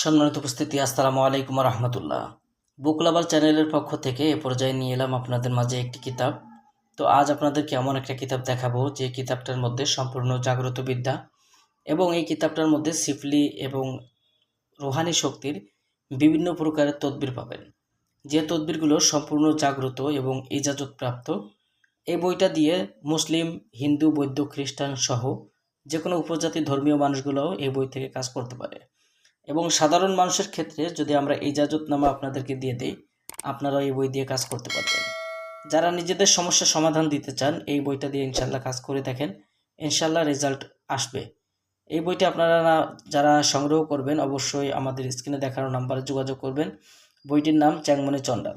সম্মানিত উপস্থিতি, আসসালামু আলাইকুম রহমতুল্লাহ। বুকলাবাল চ্যানেলের পক্ষ থেকে এ পর্যায়ে নিয়ে এলাম আপনাদের মাঝে একটি কিতাব। তো আজ আপনাদেরকে এমন একটা কিতাব দেখাবো, যে কিতাবটার মধ্যে সম্পূর্ণ জাগ্রত বিদ্যা এবং এই কিতাবটার মধ্যে সিফলি এবং রোহানি শক্তির বিভিন্ন প্রকারের তদবির পাবেন। যে তদবিরগুলো সম্পূর্ণ জাগ্রত এবং ইজাজতপ্রাপ্ত এই বইটা দিয়ে মুসলিম, হিন্দু, বৌদ্ধ, খ্রিস্টান সহ যে কোনো উপজাতি ধর্মীয় মানুষগুলোও এই বই থেকে কাজ করতে পারে। এবং সাধারণ মানুষের ক্ষেত্রে যদি আমরা ইজাজতনামা আপনাদেরকে দিয়ে দিই আপনারা এই বই দিয়ে কাজ করতে পারবেন। যারা নিজেদের সমস্যার সমাধান দিতে চান, এই বইটা দিয়ে ইনশাল্লাহ কাজ করে দেখেন ইনশাল্লাহ রেজাল্ট আসবে। এই বইটি আপনারা যারা সংগ্রহ করবেন, অবশ্যই আমাদের স্ক্রিনে দেখানো নাম্বারে যোগাযোগ করবেন। বইটির নাম চ্যাংমণি চণ্ডাল।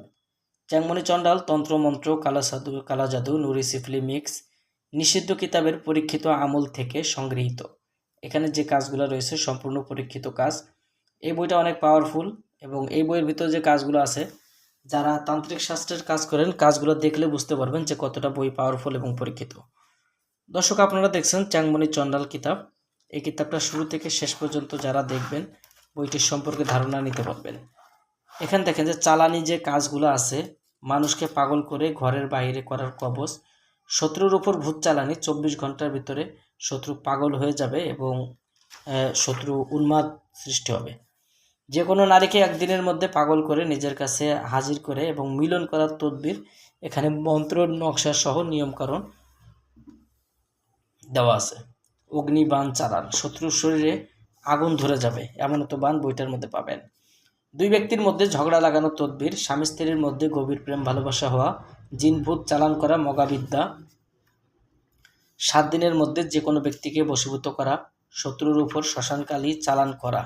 চ্যাংমণি চণ্ডাল তন্ত্রমন্ত্র কালা সাধু, কালা জাদু, নুরি সিফলি মিক্স, নিষিদ্ধ কিতাবের পরীক্ষিত আমল থেকে সংগৃহীত। এখানে যে কাজগুলো রয়েছে, সম্পূর্ণ পরীক্ষিত কাজ এই বইটা অনেক পাওয়ারফুল এবং এই বইয়ের ভিতরে যে কাজগুলো আছে, যারা তান্ত্রিক শাস্ত্রের কাজ করেন, কাজগুলো দেখলে বুঝতে পারবেন যে কতটা বই পাওয়ারফুল এবং পরীক্ষিত। দর্শক, আপনারা দেখছেন চ্যাংমণি চণ্ডাল কিতাব। এই কিতাবটা শুরু থেকে শেষ পর্যন্ত যারা দেখবেন, বইটির সম্পর্কে ধারণা নিতে পারবেন। এখানে দেখেন যে চালানি যে কাজগুলো আছে, মানুষকে পাগল করে ঘরের বাইরে করার কবচ, শত্রুর উপর ভূত চালানি, চব্বিশ ঘণ্টার ভিতরে শত্রু পাগল হয়ে যাবে এবং শত্রু উন্মাদ সৃষ্টি হবে। যে কোনো নারীকে একদিনের মধ্যে পাগল করে নিজের কাছে হাজির করে এবং মিলন করার তদবির এখানে মন্ত্র নকশা সহ নিয়মকানুন দেওয়া আছে। অগ্নি বান চালান, শত্রুর শরীরে আগুন ধরে যাবে, এমন তো বান বইটার মধ্যে পাবেন। দুই ব্যক্তির মধ্যে ঝগড়া লাগানো তদবির, স্বামী স্ত্রীর মধ্যে গভীর প্রেম, ভালোবাসা হওয়া, জিনভূত চালান করা, মগাবিদ্যা, সাত দিনের মধ্যে যে কোনো ব্যক্তিকে বশীভূত করা, শত্রুর উপর শ্মশানকালী চালান করা।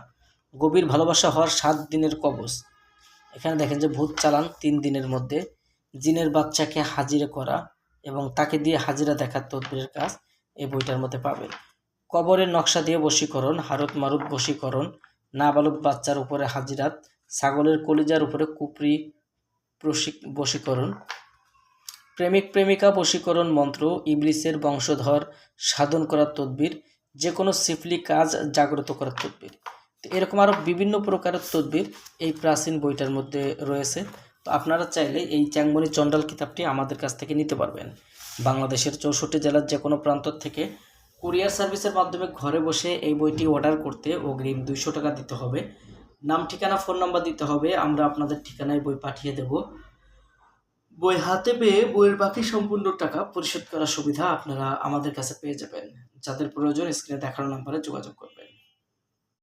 গভীর ভালোবাসা হওয়ার সাত দিনের কবচ। এখানে দেখেন যে ভূত চালান তিন দিনের মধ্যে। জিনের বাচ্চাকে হাজিরা করা এবং তাকে দিয়ে হাজিরা দেখার তদবিরের কাজ এই বইটার মধ্যে পাবে কবরের নকশা দিয়ে বশীকরণ, হারত মারুত বশীকরণ, নাবালক বাচ্চার উপরে হাজিরাত, ছাগলের কলিজার উপরে কুপরি বশীকরণ, প্রেমিক প্রেমিকা বশীকরণ মন্ত্র, ইবলিসের বংশধর সাধন করার তদবির যে কোনো সিফলি কাজ জাগ্রত করার তদবির। এরকম আরও বিভিন্ন প্রকারের তদবির এই প্রাচীন বইটার মধ্যে রয়েছে। তো আপনারা চাইলে এই চ্যাংমণি চণ্ডাল কিতাবটি আমাদের কাছ থেকে নিতে পারবেন। বাংলাদেশের চৌষট্টি জেলার যে কোনো প্রান্ত থেকে কুরিয়ার সার্ভিসের মাধ্যমে ঘরে বসে এই বইটি অর্ডার করতে অগ্রিম দুইশো টাকা দিতে হবে। নাম, ঠিকানা, ফোন নাম্বার দিতে হবে। আমরা আপনাদের ঠিকানায় বই পাঠিয়ে দেব। বই হাতে পেয়ে বইয়ের বাকি সম্পূর্ণ টাকা পরিশোধ করার সুবিধা আপনারা আমাদের কাছে পেয়ে যাবেন। যাদের প্রয়োজন স্ক্রিনে দেখানো নাম্বারে যোগাযোগ করবেন।